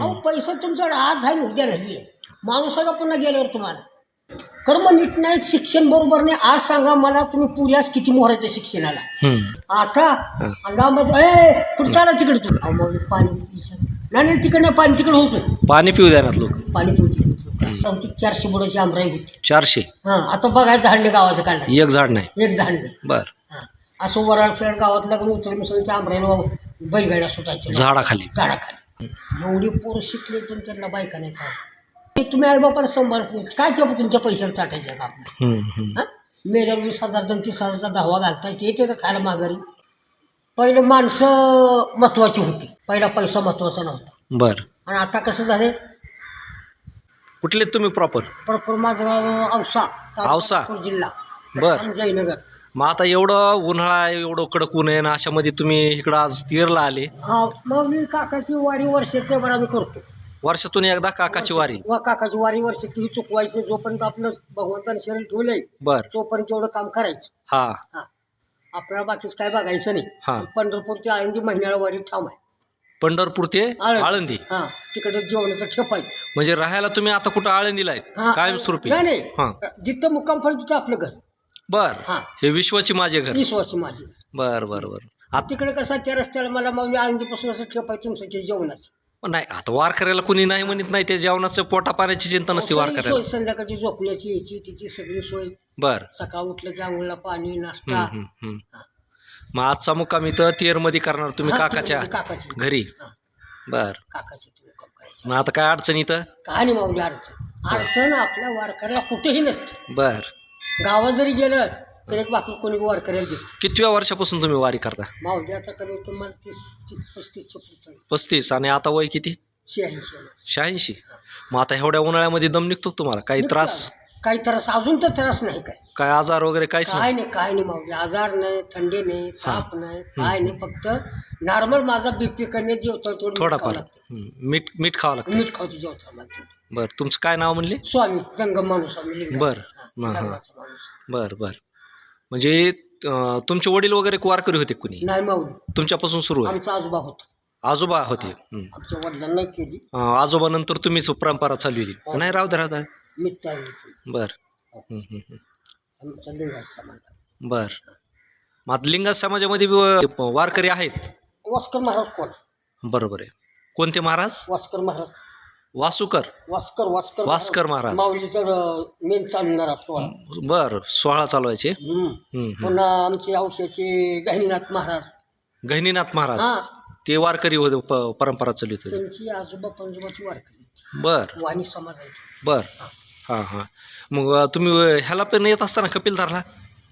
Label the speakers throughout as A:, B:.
A: अहो पैसा तुमच्याकडे आज आहे उद्या नाही आहे माणूसाला पुन्हा गेल्यावर तुम्हाला. कर्म नीट नाही शिक्षण बरोबर नाही आज सांगा मला तुम्ही पुऱ्यास किती मोहरायचं शिक्षणाला. आता ए कुठं चाला तिकडे तू. अहो मग पाणी नाही नाही तिकडे नाही पाणी तिकडे होतं
B: पाणी पिऊ द्या ना लोक.
A: पाणी पिवते सांगतो चारशे बुडाची आमराई होती.
B: चारशे?
A: हां आता बघायचं झाडणे गावाचं काढलं
B: एक झाड नाही.
A: एक झाड नाही.
B: बर.
A: असं वराळ फेड गावात लागून उचल मिसळ त्या आमराईनं बैलगाड्या सुटायच्या
B: झाडाखाली.
A: झाडाखाली. एवढी पोरं शिकले पण त्यांना बायका नाही काय तुम्ही आई बापाला सांभाळत नाही. काय ते तुमच्या पैशाला चाटायचं का आपण. हां? मेल्यावर वीस हजार जण तीस हजारचा दहावा घालताय ते येते का खायला माघारी? पहिलं माणसं महत्त्वाची होती. पहिला पैसा महत्त्वाचा नव्हता.
B: बर.
A: आणि आता कसं झालं
B: कुठले तुम्ही प्रॉपर
A: प्रॉपर माझं गाव औसा
B: औसा?
A: जिल्हा.
B: बर.
A: जयनगर.
B: मग आता एवढं उन्हाळा आहे एवढं कडक ऊन आहे ना अशामध्ये तुम्ही इकडं आज तीरला आले.
A: हा मग मी काकाची वारी वर्षात आम्ही करतो.
B: वर्षातून एकदा काकाची वारी.
A: व काकाची वारी वर्षात ही चुकवायचं जोपर्यंत आपलं भगवंताने शरीर ठेवलंय
B: बर.
A: तोपर्यंत तेवढं काम करायचं.
B: हा.
A: हा. आपल्याला बाकीच काय बघायचं नाही.
B: हा.
A: पंढरपूरची आळंदी महिन्याला वारी ठाम आहे.
B: पंढरपूर ते आळंदी.
A: हा तिकडे जेवणाचं ठेप आहे.
B: म्हणजे राहायला तुम्ही आता कुठं आळंदीला आहेत?
A: हा.
B: कायमस्वरूपी.
A: नाही
B: हा.
A: नाही जिथं मुक्काम फळ तिथं आपलं घर.
B: बर.
A: हा.
B: हे विश्वाची माझे घर.
A: वीस वर्ष माझी
B: बर बर बर.
A: आता तिकडे कसं त्या रस्त्याला मला मग आळंदीपासून असं आहे तुमचं जेवणाचं.
B: पण नाही आता वार करायला कुणी नाही म्हणत नाही ते जेवणाचं पोटा पाण्याची चिंता नसते वार
A: सोय
B: करायला
A: संध्याकाळची झोपण्याची याची तिची सगळी सोय.
B: बर.
A: सकाळ उठलं की आंघोळला पाणी नाश्ता.
B: हम्म, हम्म, हम्म. मग आजचा मुक्काम इथं तेरमध्ये करणार तुम्ही
A: हा,
B: काकाच्या
A: काकाची.
B: घरी?
A: हा,
B: बर.
A: काकाची तुम्ही काम करायचं.
B: मग आता काय अडचण इथं?
A: काय नाही माऊली अडचण. अडचण आपल्या वारकऱ्याला कुठेही नसते.
B: बर.
A: गावात जरी गेलं तर एक बाकी कोणी वारकऱ्याला दिसतो
B: कितव्या वर्षापासून तुम्ही वारी करता?
A: माऊली आता कमी तुम्हाला तीस तीस पस्तीस
B: पस्तीस. आणि आता वय किती?
A: शहाऐंशी
B: शहाऐंशी. मग आता एवढ्या उन्हाळ्यामध्ये दम निघतो का तुम्हाला? काही त्रास?
A: काही त्रास अजून तर त्रास नाही काय
B: काय आजार वगैरे काहीच नाही?
A: काय नाही काय नाही माऊली आजार नाही थंडी नाही ताप नाही काय नाही. फक्त नॉर्मल माझा बीपी कमी जेवतो थोडं
B: थोडाफार. हम्म. मीठ मीठ खावं लागतं.
A: मीठ खावची जेवतो मला
B: बर. तुमचं काय नाव म्हणले?
A: स्वामी जंगम माणूस स्वामी.
B: बर.
A: हा,
B: हा, हा.
A: माणूस.
B: बर बर. म्हणजे अं, तुमचे वडील वगैरे वारकरी होते कुणी?
A: नाही माऊली
B: तुमच्यापासून सुरू आहे?
A: आमचा आजोबा होता.
B: आजोबा होते? हम्म.
A: आमच्या वडिलांना केली.
B: अं, आजोबा नंतर तुम्हीच परंपरा चालवली नाही राहू
A: मीच चालली केली.
B: बर.
A: समाज.
B: बर. मग आता लिंगायत समाजामध्ये बी, अं, वारकरी आहेत?
A: वास्कर महाराज कोण?
B: बरोबर आहे. कोणते महाराज?
A: वास्कर महाराज.
B: वासुकर.
A: वास्कर वास्कर
B: वास्कर महाराज.
A: माऊलीचं मेन चालणारा
B: बर सोहळा चालवायचे
A: हम्म. पुन्हा आमचे औषधाचे गहिनीनाथ महाराज.
B: गहिनीनाथ महाराज. ते वारकरी होते प- परंपरा चालवित होते
A: त्यांची. आजोबा पंजोबाची वारकरी
B: बर.
A: वाणी समाज आहे
B: बर. हां. हां मग तुम्ही ह्याला पण येत असताना कपिलधारला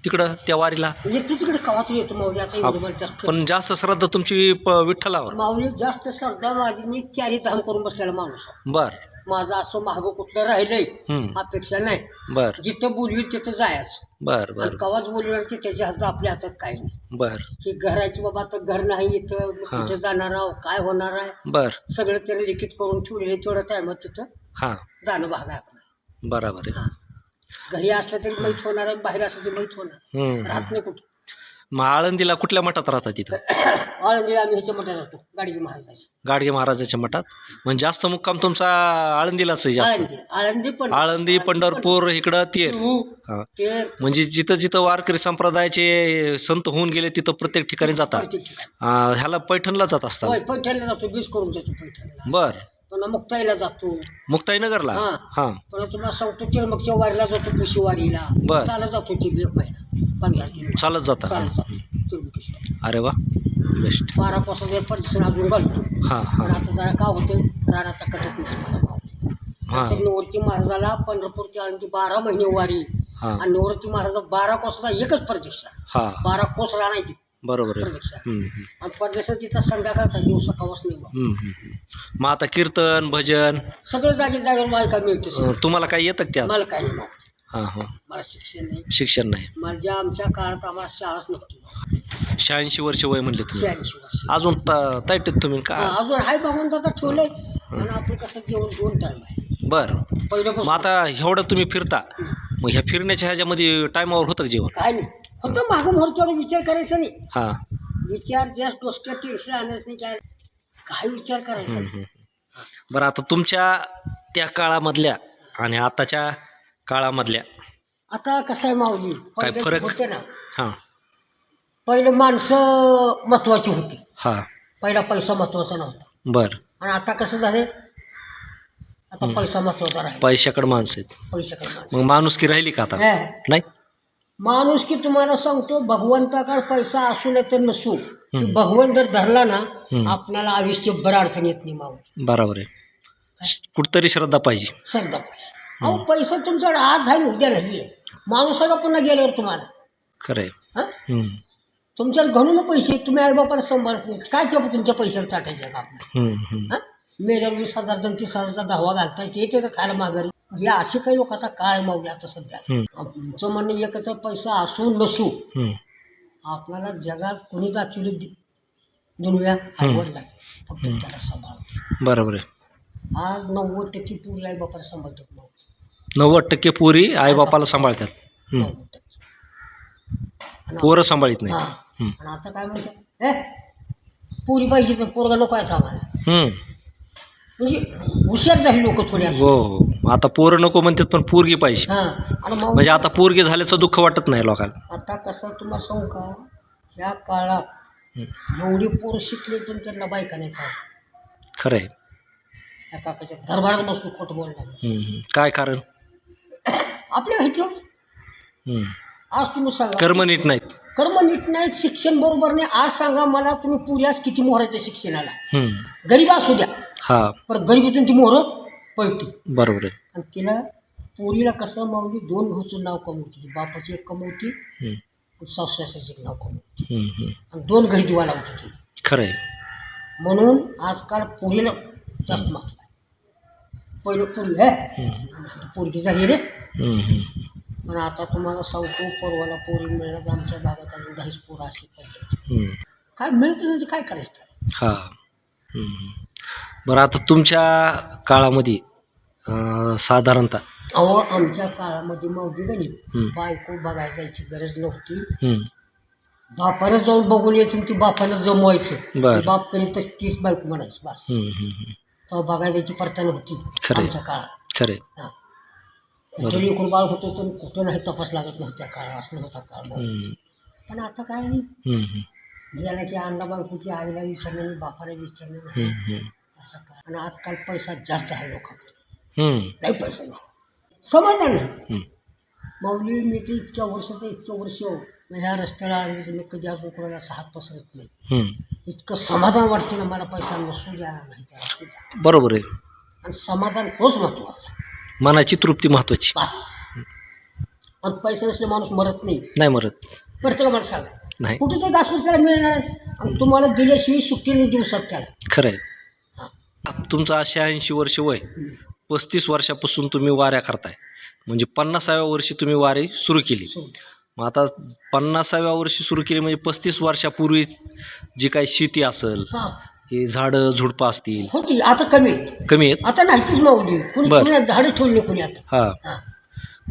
B: तिकडं त्या वारीला?
A: म्हणजे तू तिकडे कवाच येतो माऊली आता एवढं जास्त
B: पण जास्त श्रद्धा तुमची प- विठ्ठलावर.
A: माऊली जास्त श्रद्धा माझी मी चारी धाम करून बसलेला माणूस आहे.
B: बर.
A: माझं असं मागं कुठलं राहिलंय
B: हम्म.
A: अपेक्षा नाही.
B: बर.
A: जिथं बोलवील तिथं जायचं.
B: बर बर.
A: आणि कवाच बोलवणार की त्याच्या हातात आपल्या हातात काही नाही.
B: बर.
A: की घराची बाबा आता घर नाही इथं
B: हा.
A: कुठे जाणार आहो काय होणार आहे?
B: बर.
A: सगळं त्याला लिखित करून ठेवलेले तेवढ्या टायमात तिथं
B: हां.
A: जाणं भाग आहे आपलं.
B: बराबर आहे.
A: घरी असलं तरी माहीत होणार बाहेर असलं तरी माहीत होणार.
B: हम्म.
A: राहत नाही कुठं.
B: मग आळंदीला कुठल्या मठात राहतात तिथं?
A: आळंदीला आम्ही ह्याच्या मोठ्या जातो गाडगी महाराजाची
B: गाडगे महाराजाच्या मठात? म्हणजे जास्त मुक्काम तुमचा आळंदीलाच आहे जास्त.
A: आळंदी आळंदी पण
B: आळंदी पंढरपूर इकडं तेर. हां.
A: ते
B: म्हणजे जिथं जिथं वारकरी संप्रदायाचे संत होऊन गेले तिथं प्रत्येक ठिकाणी जातात
A: प्रत्येक ठिकाणी.
B: अं, ह्याला पैठणला जात असतात
A: होय पैठणला जातो बीस करून जातो पैठणला.
B: बर.
A: पुन्हा मुक्ताईला जातो.
B: मुक्ताईनगरला?
A: हा.
B: हां.
A: पुन्हा तुम्हाला सांगतो चिरमकच्या वारीला जातो पुशीवारीला
B: बर.
A: चालत जातो ती एक महिना पंधरा किलो
B: चालत जाता.
A: चालत जातो. तिरुपतीश्वर.
B: अरे वा बेस्ट.
A: बारा पासून परिसर अजून घालतो.
B: हां
A: पण
B: हां
A: आता जरा का होते रानाचा कटत नसतो मला भाव.
B: हां.
A: तर निवृत्ती महाराजाला पंढरपूरची आळंदी बारा महिने वारी.
B: हां.
A: आणि निवृत्ती महाराजा बारा कोसाचा एकच प्रतीक्षा
B: हां.
A: बारा कोस राहणार ती
B: बरोबर आहे.
A: प्रतीक्षा
B: हम्म, हम्म,
A: आणि परदेशात तिथं संध्याकाळचा दिवसा कवाच नाही बा.
B: हम्म, हम्म, हम्म. मग आता कीर्तन भजन
A: सगळं जागी जागेवर मला काय मिळते
B: अं, तुम्हाला काय येतं का त्यात?
A: मला काय नाही.
B: हां हां.
A: मला शिक्षण नाही.
B: शिक्षण नाही.
A: माझ्या आमच्या काळात आम्हाला शाळाच नव्हती.
B: शहाऐंशी वर्ष वय म्हणले तुम्ही.
A: शहाऐंशी वर्ष.
B: अजून त- ताईट तुम्ही का?
A: हा, अजून हाय बघून आता ठेवलंय. आणि आपलं कसं जेवण दोन टाइम आहे
B: बर मग
A: पहिल्यापासून
B: आता एवढं तुम्ही फिरता. मग ह्या फिरण्याच्या ह्याच्यामध्ये टायमावर होतं का जेवण?
A: काय नाही. फक्त मागं मोरच्यावर विचार करायचा नाही.
B: हां.
A: विचार जास्त डोसक्यात टेन्शन आणायचं नाही. काय काय विचार करायचा?
B: बरं आता तुमच्या त्या काळामधल्या आणि आताच्या काळामधल्या
A: आता कसं आहे माऊली?
B: काय
A: पहिलं
B: फरक?
A: होते ना.
B: हां.
A: पहिलं माणसं महत्वाची होती.
B: हां.
A: पहिला पैसा महत्त्वाचा नव्हता.
B: बरं.
A: आणि आता कसं झाले आता पैसा महत्त्वाचा राहील.
B: पैशाकडे माणसं आहेत.
A: पैशाकडे माणसं.
B: मग माणुसकी राहिली का आता?
A: नाही.
B: नाही?
A: माणूस की तुम्हाला सांगतो भगवंताकडे पैसा असू नये तर नसू. भगवंत जर धरला ना. आपल्याला आयुष्यभर अडचण येत नाही माणूस
B: बरोबर आहे. कुठतरी श्रद्धा पाहिजे.
A: सरदा पैसा अहो पैसा तुमच्याकडे आज आहे उद्या नाहीये माणूसाला पुन्हा गेल्यावर तुम्हाला.
B: खरं आहे.
A: हा?
B: हम्म,
A: तुमच्याकडे घणून पैसे तुम्ही आईबापाला सांभाळत नाही. काय ते तुमच्या पैशाला चाटायचे का आपण?
B: हम्म, हम्म.
A: हा? मेल्या वीस हजारचा तीस हजारचा दहावा घालताय ते येते का खायला माघारी? हे असे काही लोकांचा काळ मावले आता सध्या. आमचं म्हणणं एकच पैसा असू नसू. आपल्याला जगात कोणी दाखवली दुनिया आवडला फक्त त्याला सांभाळ
B: बरोबर आहे.
A: आज नव्वद टक्के पूर्वी आई बापाला सांभाळतात
B: नव्वद टक्के पोरी आईबापाला सांभाळतात. हम्म.
A: नव्वद टक्के.
B: पोरं सांभाळीत नाही.
A: आणि आता काय म्हणतात? हे पुरी पाहिजे पोरगा नको आहे आम्हाला. म्हणजे हुशार झाली लोक थोडी आता.
B: हो हो. आता पोरं नको म्हणतात पण पोरगी पाहिजे.
A: हा आणि मग
B: म्हणजे आता पोरगी झाल्याचं दुःख वाटत नाही लोकांना.
A: आता कसं तुम्हाला सांगू का? या काळात. एवढी पोरं शिकले पण त्यांना बायका नाही काय
B: खरं आहे
A: त्या काकाच्या दरबारात बसून खोटं बोलणार.
B: हम्म, हम्म. काय कारण?
A: आपल्या ह्याच्यावर.
B: हम्म.
A: आज तुम्ही सांगा.
B: कर्म नीट नाहीत.
A: कर्म नीट नाही शिक्षण बरोबर नाही. आज सांगा मला तुम्ही पुऱ्यास किती मोहरायचं शिक्षणाला.
B: हम्म.
A: गरीब असू द्या.
B: हा.
A: पण गरीबीतून ती मोहर पळते.
B: बरोबर आहे.
A: आणि तिला पोरीला कसं मावली दोन भाऊचं नाव कमवते बापाची एक कमवती
B: हम्म.
A: सासू सासऱ्याचं एक नाव कमवते. आणि दोन घरी दिवा लावते ती
B: खरं आहे.
A: म्हणून आजकाल पोरीला जास्त महत्त्व आहे. पहिलं पोरी आहे. पोरगी झाली रे. पण आता तुम्हाला सांगतो परवाला पोरी मिळण्यात आमच्या भागात अजून दहाच पोरं अशी पडले. काय मिळतं म्हणजे काय करायचं?
B: हा. बरं आता तुमच्या काळामध्ये अं, साधारणतः
A: अहो आमच्या काळामध्ये मावली गणी
B: हम्म.
A: बायको बघायला जायची गरज नव्हती
B: हम्म.
A: बापानं जाऊन बघून यायचं आणि ती बापानं जमवायचं
B: बरं.
A: बाप करीत तीच बायको म्हणायची बस. तेव्हा बघायला जायची परता नव्हती
B: खरंय.
A: आमच्या काळात
B: खरं आहे
A: हा कुठं लेकरू बाळ होतं तर कुठं नाही तपास लागत नव्हत्या काळ असं होता काळ. पण आता काय नाही. गेला की अंडा बायकोची आईला विचारलं नाही बापाला विचारलं नाही. असं काय आणि आजकाल पैसा जास्त आहे लोकांकडे. नाही पैसा नाही. समाधान नाही. माऊली मी ते इतक्या वर्षाचं इतकं वर्ष हो. मी ह्या रस्त्याला आल्याचं मी कधी अजून कोणाला असं हात पसरत नाही. इतकं समाधान वाटते ना मला पैसा नसू द्या नाही द्या असू द्या.
B: बरोबर आहे.
A: आणि समाधान तोच महत्त्वाचा आहे.
B: मनाची तृप्ती महत्वाची.
A: बस. आणि पैसा नसले माणूस मरत नाही.
B: नाही मरत.
A: प्रत्येक माणसाला.
B: नाही.
A: कुठे ते घासून त्याला मिळणार आणि तुम्हाला दिल्याशिवाय सुट्टी नाही दिवसात त्याला.
B: खरं आहे तुमचं अशे ऐंशी वर्ष वय पस्तीस वर्षापासून तुम्ही वाऱ्या करताय. म्हणजे पन्नासाव्या वर्षी तुम्ही वारी सुरू केली. मग आता पन्नासाव्या वर्षी सुरू केली म्हणजे पस्तीस वर्षापूर्वी जी काही शेती असेल
A: हां.
B: झाडं झुडपं असतील.
A: होती आता कमी आहे.
B: कमी आहेत?
A: आता नाहीतीच माऊली कुणी
B: बरं.
A: कुणी झाडं ठेवली कोणी आता?
B: हा.
A: हां.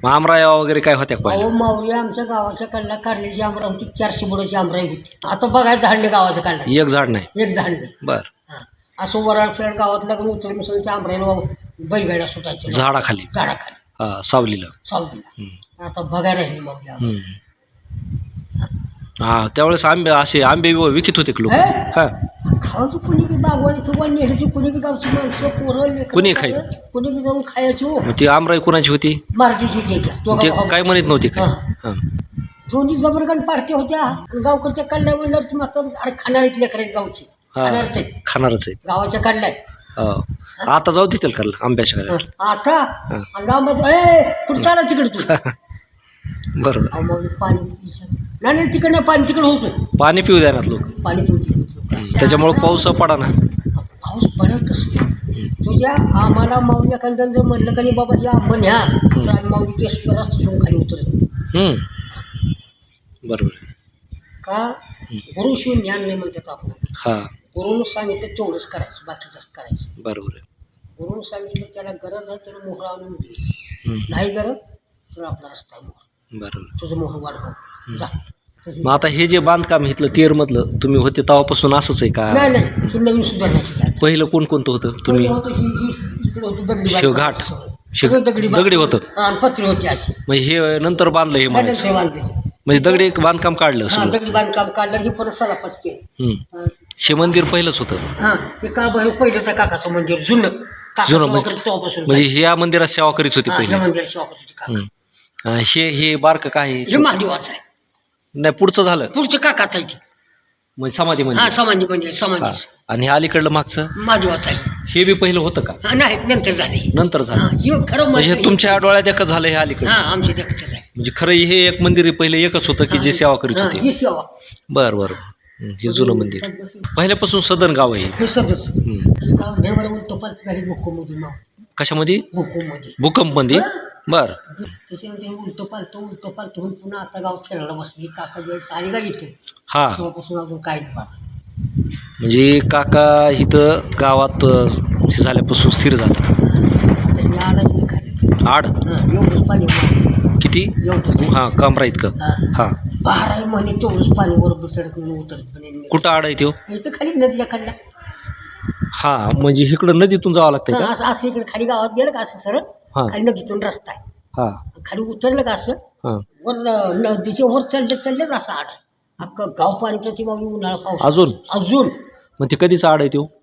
B: मग आमराया वगैरे काय होत्या
A: अहो
B: पाहिजे
A: माऊली आमच्या गावाच्या कडला कारल्याची आमरा होती चारशे बुडाची आमराई होती. आता बघायचं झाडणे गावाच्या कडला.
B: एक झाड नाही?
A: एक झाडणे
B: बर.
A: असं वराड फेड गावात लागून उचल मिसळ त्या आमराईला बैलगाड्या सुटायच्या
B: झाडाखाली
A: झाडाखाली
B: हा सावलीला
A: सावलीला
B: हम्म.
A: आता बघायला.
B: हम्म. हा त्यावेळेस आंबे असे आंबे विकत होते लोक
A: हे?
B: हा
A: खायचं कुणी बी बागवानी किंवा नेहरीची कुणी बी गावची माणसं पोरं लेकरं
B: कुणी खाईल?
A: कुणी बी जाऊन खायची हो
B: मग ती आमराई कोणाची होती
A: त्या. दोघं
B: ते. काय म्हणत नव्हते काय
A: हा.
B: हा.
A: दोन्ही जबरगण पार्टी होत्या आणि गावकडच्या काढल्या म्हणल्यावर तुम्ही आता अरे खाणारीत लेकरात गावची
B: हा.
A: खाणारच आहे
B: खाणारच आहेत.
A: गावाच्या काढल्या
B: हो. आता जाऊ देतील का आंब्याच्या घरात
A: आता? आणि गावामध्ये ए कुठं चाला तिकडे तू?
B: बरोबर.
A: अहो, मग पाणी नाही नाही तिकडे नाही पाणी तिकडे होतं
B: पाणी पिऊ द्या ना लोक.
A: पाणी पिवते
B: त्याच्यामुळे पाऊस पडा ना
A: पाऊस पडेल कसं? तुझ्या आम्हाला माऊली एखाद्या जर म्हणलं का नाही बाबा या आपण ह्या. तर आम्ही माऊलीच्या स्वरात ठेवून खाली उतरत
B: हम्म. बरोबर.
A: का? गुरुशिव ज्ञान नाही म्हणतात आपण?
B: हा.
A: गुरुनं सांगितलं तेवढंच करायचं बाकी जास्त करायचं.
B: बरोबर आहे.
A: गुरुनं सांगितलं त्याला गरज आहे त्याला मोहर आणून दे
B: हम्म.
A: नाही गरज तर आपला रस्ता आहे मोहर
B: बरोबर
A: तुझं मोहर वाढव. जा. तशी-
B: मग आता हे जे बांधकाम इथलं तेरमधलं तुम्ही होते तेव्हापासून असंच आहे का?
A: नाही नाही ही नवीन सुधारणा केली आता.
B: पहिलं कोण कोणतं होतं? तुम्ही?
A: पहिलं होतं ही- ही इकडं होतं दगडी बांधकाम.
B: शिवघाट. शिव-
A: सगळं दगडी
B: दगडी होतं.
A: हा, आणि पत्रे होती अशी
B: म्हणजे हे नंतर बांधलं हे म्हणायचं.
A: नंतर बांधले.
B: म्हणजे दगडी एक बांधकाम काढलं
A: हा
B: सगळं.
A: दगडी बांधकाम काढलं ही परत सलापास केलं.
B: हम्म.
A: हे
B: मंदिर पहिलंच होतं.
A: हा ते का बरं पहिलंच काकाचं मंदिर जुनं. काका
B: जुनं
A: सेवा
B: म्हणजे-
A: करत तेव्हापासून
B: म्हणजे ह्या मंदिरात सेवा करीत होती
A: हा,
B: पहिले.
A: या मंदिरात सेवा करत होती काका.
B: हम्म. अं, हे हे बारकं काय आहे?
A: हे महादेवाचं आहे.
B: नाही पुढचं झालं.
A: पुढचं काकाचं आहे ते.
B: म्हणजे समाधी
A: हा
B: मंदिर
A: समाधी मंदिर
B: हा.
A: समाधीच
B: आणि हे अलीकडलं मागचं?
A: महादेवाचं आहे.
B: हे बी पहिलं होतं का?
A: हा नाही नंतर झाले.
B: नंतर झालं.
A: हा खरं
B: म्हणजे
A: मंदिर
B: तुमच्या डोळ्यात एकच झालं हे अलीकडे.
A: हा आमच्या देखतच आहे.
B: म्हणजे खरं हे एक मंदिर पहिले एकच होतं की जे सेवा करीत
A: हा,
B: होते?
A: ही सेवा.
B: बर बर. हं, जुनं मंदिर. पहिल्यापासून सदन गाव आहे
A: झाली भूकंपमध्ये
B: कशामध्ये?
A: भूकंपमध्ये
B: भूकंपमध्ये बर.
A: त्याच्यानंतर उलट पालट उलट होऊन पुन्हा आता गाव खेळायला बसली. काका जे सारी गाय येते
B: हा.
A: तेव्हापासून अजून काय नाही.
B: म्हणजे काका इथं गावात हे झाल्यापासून स्थिर झालं. आड. किती? हां कमरा इतकं.
A: हा.
B: हां
A: बारा महिने तेवढंच पाणी बरोबर चढत उतरत पण नाही.
B: कुठं आड आहे तो
A: इथं खाली नदीच्या खाली.
B: हां म्हणजे इकडं नदीतून जावं लागतंय का?
A: असं असं इकडे खाली गावात गेलं का असं सरळ?
B: हा.
A: खाली नदीतून रस्ता आहे.
B: हां.
A: खाली उतरलं का असं?
B: हां.
A: वर न- नदीच्या वर चालले चाललेच असं आड. आहे अख्खं गाव पाणी प्रति मागणी उन्हाळा पाऊस.
B: अजून?
A: अजून.
B: मग ते कधीच आड आहे तो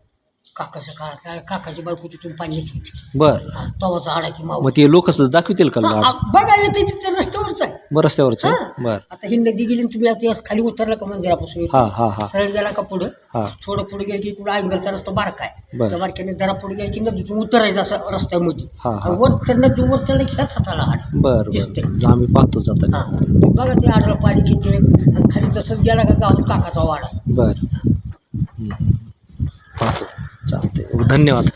A: काकाच्या काळात काकाची बायको तिथून पाणी येत होती.
B: बर.
A: हा, तेव्हाच आडाची माऊ
B: मग ते लोक दाखवतील का
A: हा, बघा येते तिथे रस्त्यावरच आहे.
B: बरं रस्त्यावरच
A: हा.
B: बर.
A: आता ही नदी गेली आणि तुम्ही आता खाली उतरला का मंदिरापासून?
B: हां हां हां.
A: सरळ गेला का पुढं?
B: हां.
A: थोडं पुढे गेलं की पुढे आंगलचा रस्ता बारका आहे.
B: बरं.
A: त्या बारक्याने जरा पुढे गेलं की नदीतून उतरायचं असं रस्त्यामध्ये.
B: हा, हा.
A: आणि वर चढलं की वर चढलं की ह्याच हाताला हाड
B: बर
A: दिसतंय.
B: बर आम्ही पाहतो जाताना
A: हा. ते बघा ते आडलं पाणी किती आहे. आणि खाली तसंच गेला का गावात काकाचा वाडा.
B: बर. हं. पाहतो. चालते धन्यवाद.